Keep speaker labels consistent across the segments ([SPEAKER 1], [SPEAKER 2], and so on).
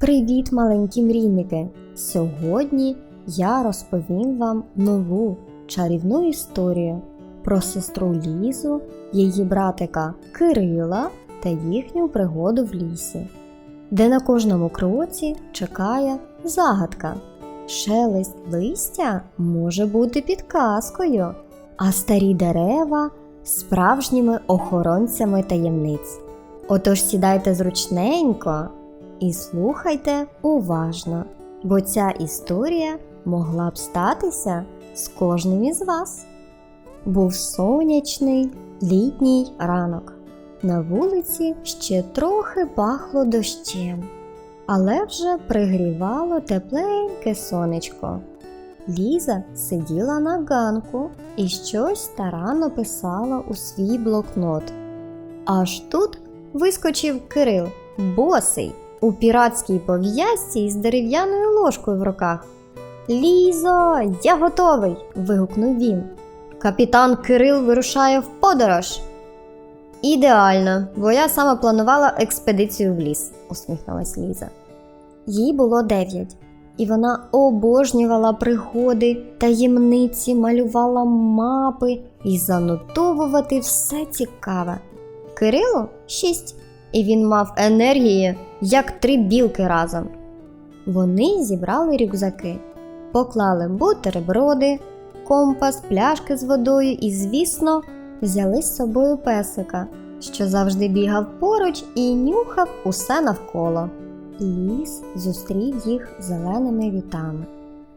[SPEAKER 1] Привіт, маленькі мрійники! Сьогодні я розповім вам нову чарівну історію про сестру Лізу, її братика Кирила та їхню пригоду в лісі, де на кожному кроці чекає загадка. Шелест листя може бути підказкою, а старі дерева справжніми охоронцями таємниць. Отож сідайте зручненько і слухайте уважно, бо ця історія могла б статися з кожним із вас. Був сонячний літній ранок. На вулиці ще трохи пахло дощем, але вже пригрівало тепленьке сонечко. Ліза сиділа на ганку і щось старанно писала у свій блокнот. Аж тут вискочив Кирил, босий, у піратській пов'язці із дерев'яною ложкою в руках. Лізо, я готовий. вигукнув він. Капітан Кирил вирушає в подорож. Ідеально, бо я саме планувала експедицію в ліс, усміхнулась Ліза. Їй було дев'ять, і вона обожнювала пригоди, таємниці, малювала мапи і занотовувати все цікаве. Кирилу шість, і він мав енергії, як три білки разом. Вони зібрали рюкзаки, поклали бутерброди, компас, пляшки з водою і, звісно, взяли з собою песика, що завжди бігав поруч і нюхав усе навколо. Ліс зустрів їх зеленими вітами,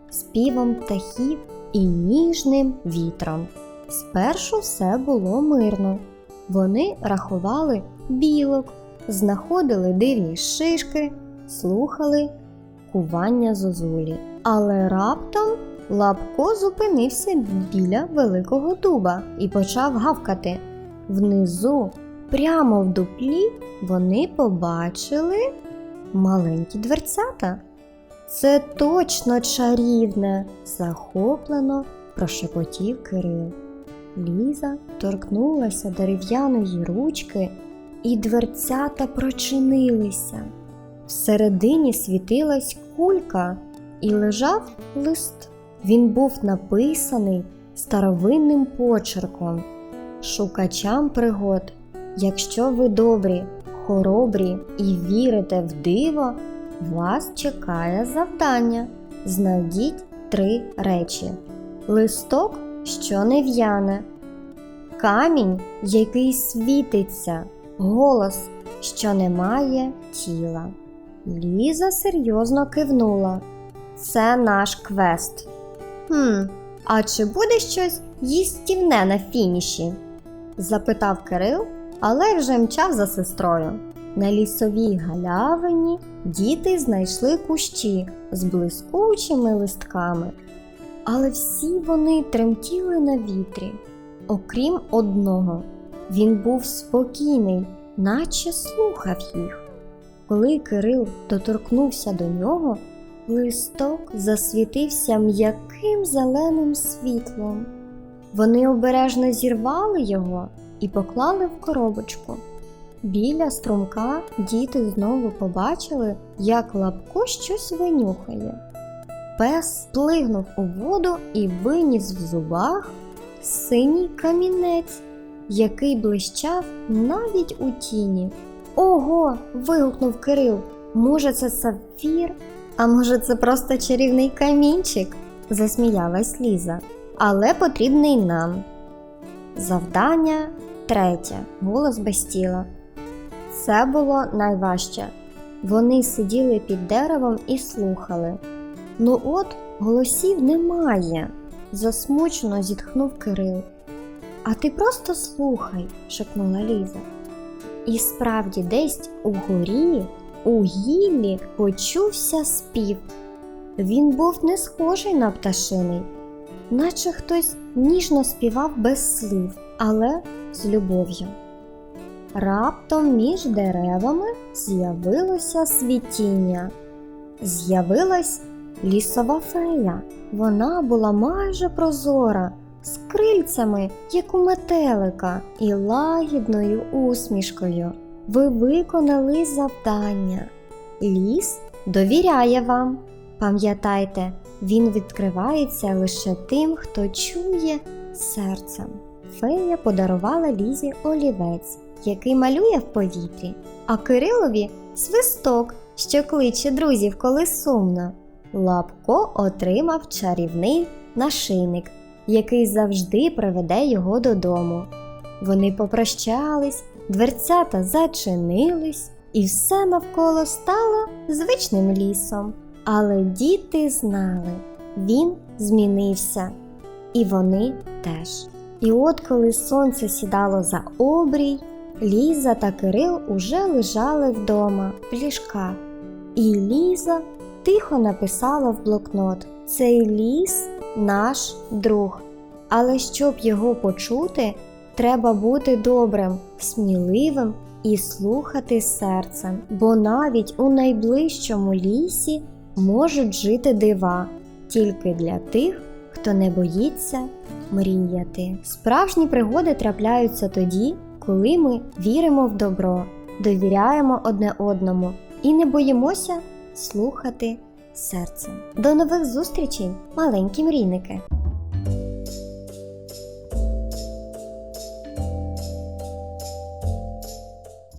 [SPEAKER 1] співом птахів і ніжним вітром. Спершу все було мирно. Вони рахували білок, знаходили дивні шишки, слухали кування зозулі. Але раптом Лапко зупинився біля великого дуба і почав гавкати. Внизу, прямо в дуплі, вони побачили маленькі дверцята. Це точно чарівне, захоплено прошепотів Кирил. Ліза торкнулася дерев'яної ручки, і дверцята прочинилися. Всередині світилась кулька і лежав лист. Він був написаний старовинним почерком. Шукачам пригод, якщо ви добрі, хоробрі і вірите в диво, вас чекає завдання. Знайдіть три речі: листок, що не в'яне, камінь, який світиться, голос, що не має тіла. Ліза серйозно кивнула. Це наш квест. Хм, а чи буде щось їстівне на фініші? запитав Кирил, але вже мчав за сестрою. На лісовій галявині діти знайшли кущі з блискучими листками, але всі вони тремтіли на вітрі, окрім одного. Він був спокійний, наче слухав їх. Коли Кирил доторкнувся до нього, листок засвітився м'яким зеленим світлом. Вони обережно зірвали його і поклали в коробочку. Біля струмка діти знову побачили, як лапко щось винюхає. Пес плигнув у воду і виніс в зубах синій камінець, який блищав навіть у тіні. Ого! вигукнув Кирил. Може, це сапфір? А може, це просто чарівний камінчик? засміялась Ліза. Але потрібний нам. Завдання третє. Голос без тіла. Це було найважче. Вони сиділи під деревом і слухали. Ну от голосів немає, засмучено зітхнув Кирил. А ти просто слухай, шепнула Ліза. І справді, десь угорі, у гіллі почувся спів. Він був не схожий на пташиний, наче хтось ніжно співав без слів, але з любов'ю. Раптом між деревами з'явилося світіння. З'явилась лісова фея. Вона була майже прозора, з крильцями, як у метелика, і лагідною усмішкою. Ви виконали завдання. Ліс довіряє вам. Пам'ятайте, він відкривається лише тим, хто чує серцем. Фея подарувала Лізі олівець, який малює в повітрі, а Кирилові свисток, що кличе друзів, коли сумно. Лапко отримав чарівний нашийник, який завжди приведе його додому. Вони попрощались, дверцята зачинились, і все навколо стало звичним лісом. Але діти знали, він змінився, і вони теж. І от коли сонце сідало за обрій, Ліза та Кирил уже лежали вдома в ліжках. І Ліза тихо написала в блокнот: Цей ліс наш друг. Але щоб його почути, треба бути добрим, сміливим і слухати серцем, бо навіть у найближчому лісі можуть жити дива тільки для тих, хто не боїться мріяти. Справжні пригоди трапляються тоді, коли ми віримо в добро, довіряємо одне одному і не боїмося слухати серцем. До нових зустрічей, маленькі мрійники!